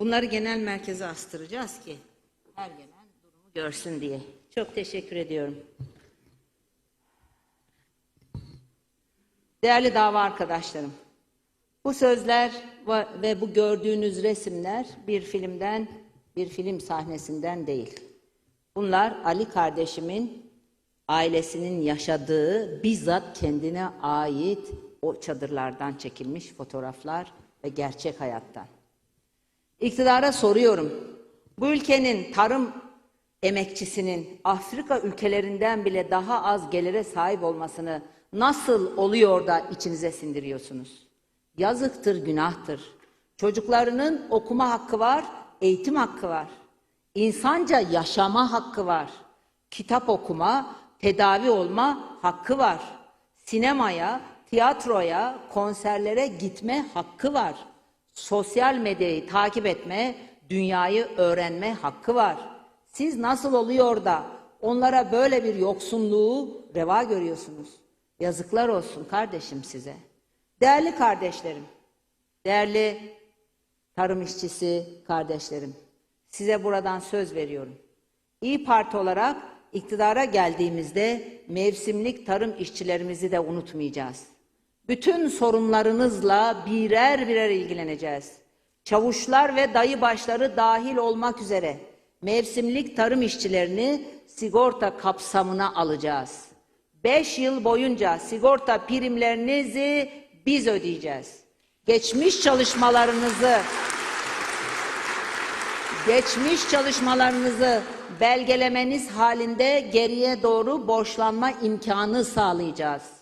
Bunları genel merkeze astıracağız ki her gelen durumu görsün diye. Çok teşekkür ediyorum. Değerli dava arkadaşlarım, bu sözler ve bu gördüğünüz resimler bir filmden, bir film sahnesinden değil. Bunlar Ali kardeşimin ailesinin yaşadığı bizzat kendine ait o çadırlardan çekilmiş fotoğraflar ve gerçek hayattan. İktidara soruyorum. Bu ülkenin tarım emekçisinin Afrika ülkelerinden bile daha az gelire sahip olmasını nasıl oluyor da içinize sindiriyorsunuz? Yazıktır, günahtır. Çocuklarının okuma hakkı var, eğitim hakkı var. İnsanca yaşama hakkı var. Kitap okuma, tedavi olma hakkı var. Sinemaya, tiyatroya, konserlere gitme hakkı var. Sosyal medyayı takip etme, dünyayı öğrenme hakkı var. Siz nasıl oluyor da onlara böyle bir yoksunluğu reva görüyorsunuz? Yazıklar olsun kardeşim size. Değerli kardeşlerim, değerli tarım işçisi kardeşlerim, size buradan söz veriyorum. İyi Parti olarak iktidara geldiğimizde mevsimlik tarım işçilerimizi de unutmayacağız. Bütün sorunlarınızla birer birer ilgileneceğiz. Çavuşlar ve dayı başları dahil olmak üzere mevsimlik tarım işçilerini sigorta kapsamına alacağız. 5 yıl boyunca sigorta primlerinizi biz ödeyeceğiz. Geçmiş çalışmalarınızı geçmiş çalışmalarınızı belgelemeniz halinde geriye doğru borçlanma imkanı sağlayacağız.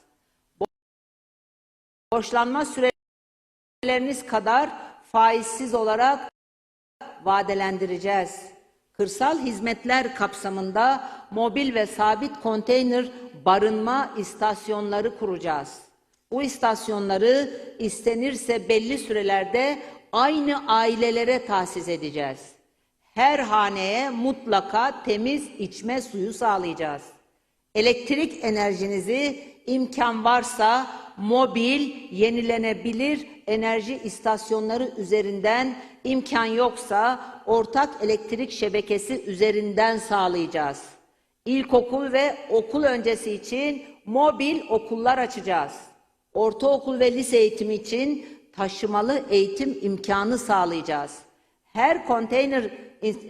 Borçlanma süreleriniz kadar faizsiz olarak vadelendireceğiz. Kırsal hizmetler kapsamında mobil ve sabit konteyner barınma istasyonları kuracağız. Bu istasyonları istenirse belli sürelerde aynı ailelere tahsis edeceğiz. Her haneye mutlaka temiz içme suyu sağlayacağız. Elektrik enerjinizi imkan varsa mobil, yenilenebilir enerji istasyonları üzerinden, imkan yoksa ortak elektrik şebekesi üzerinden sağlayacağız. İlkokul ve okul öncesi için mobil okullar açacağız. Ortaokul ve lise eğitimi için taşımalı eğitim imkanı sağlayacağız. Her konteyner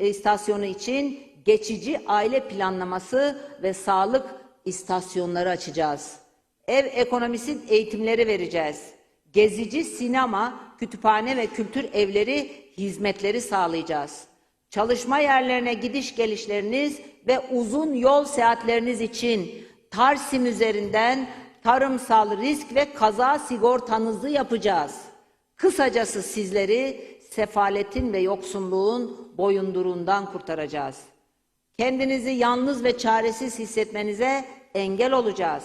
istasyonu için geçici aile planlaması ve sağlık istasyonları açacağız. Ev ekonomisi eğitimleri vereceğiz. Gezici sinema, kütüphane ve kültür evleri hizmetleri sağlayacağız. Çalışma yerlerine gidiş gelişleriniz ve uzun yol seyahatleriniz için Tarsim üzerinden tarımsal risk ve kaza sigortanızı yapacağız. Kısacası sizleri sefaletin ve yoksulluğun boyunduruğundan kurtaracağız. Kendinizi yalnız ve çaresiz hissetmenize engel olacağız.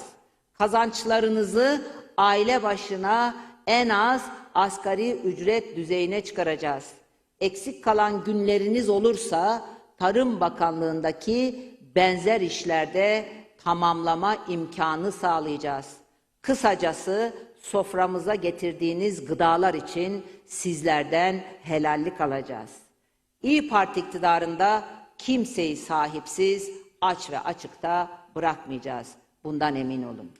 Kazançlarınızı aile başına en az asgari ücret düzeyine çıkaracağız. Eksik kalan günleriniz olursa Tarım Bakanlığındaki benzer işlerde tamamlama imkanı sağlayacağız. Kısacası soframıza getirdiğiniz gıdalar için sizlerden helallik alacağız. İyi Parti iktidarında kimseyi sahipsiz, aç ve açıkta bırakmayacağız. Bundan emin olun.